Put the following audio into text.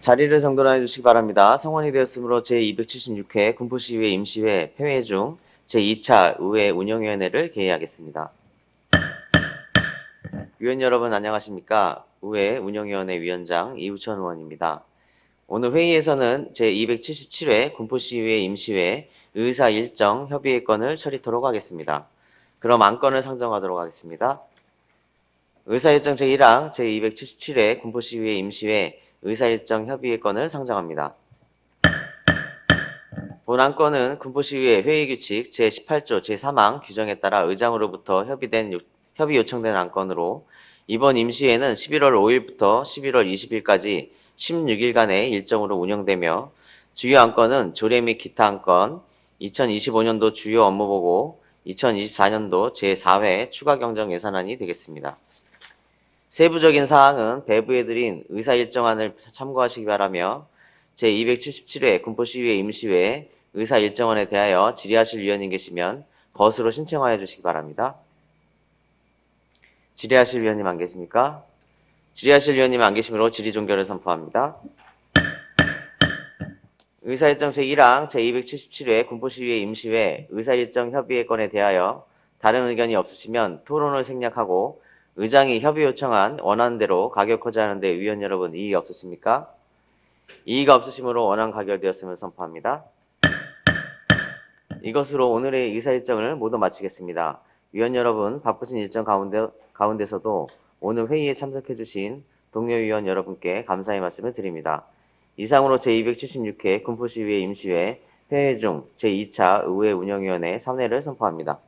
자리를 정돈해 주시기 바랍니다. 성원이 되었으므로 제276회 군포시의회 임시회 폐회 중 제2차 의회 운영위원회를 개의하겠습니다. 위원 여러분 안녕하십니까? 의회 운영위원회 위원장 이우천 의원입니다. 오늘 회의에서는 제277회 군포시의회 임시회 의사 일정 협의회 건을 처리 토록 하겠습니다. 그럼 안건을 상정하도록 하겠습니다. 의사 일정 제1항 제277회 군포시의회 임시회 의사일정 협의회 건을 상정합니다. 본 안건은 군포시의회 회의규칙 제18조 제3항 규정에 따라 의장으로부터 협의된 요- 협의 요청된 안건으로 이번 임시회는 11월 5일부터 11월 20일까지 16일간의 일정으로 운영되며 주요 안건은 조례 및 기타 안건, 2025년도 주요 업무보고, 2024년도 제4회 추가 경정 예산안이 되겠습니다. 세부적인 사항은 배부해드린 의사 일정안을 참고하시기 바라며 제277회 군포시의회 임시회 의사 일정안에 대하여 질의하실 위원님 계시면 거수로 신청하여 주시기 바랍니다. 질의하실 위원님 안 계십니까? 질의하실 위원님 안 계시므로 질의 종결을 선포합니다. 의사일정 제1항 제277회 군포시의회 임시회 의사일정 협의회 건에 대하여 다른 의견이 없으시면 토론을 생략하고 의장이 협의 요청한 원하는 대로 가결코자 하는데 위원 여러분 이의 없으십니까? 이의가 없으시므로 원안 가결되었음을 선포합니다. 이것으로 오늘의 의사 일정을 모두 마치겠습니다. 위원 여러분 바쁘신 일정 가운데 가운데서도 오늘 회의에 참석해 주신 동료 위원 여러분께 감사의 말씀을 드립니다. 이상으로 제276회 군포시의회 임시회 폐회 중 제2차 의회 운영위원회 3회를 선포합니다.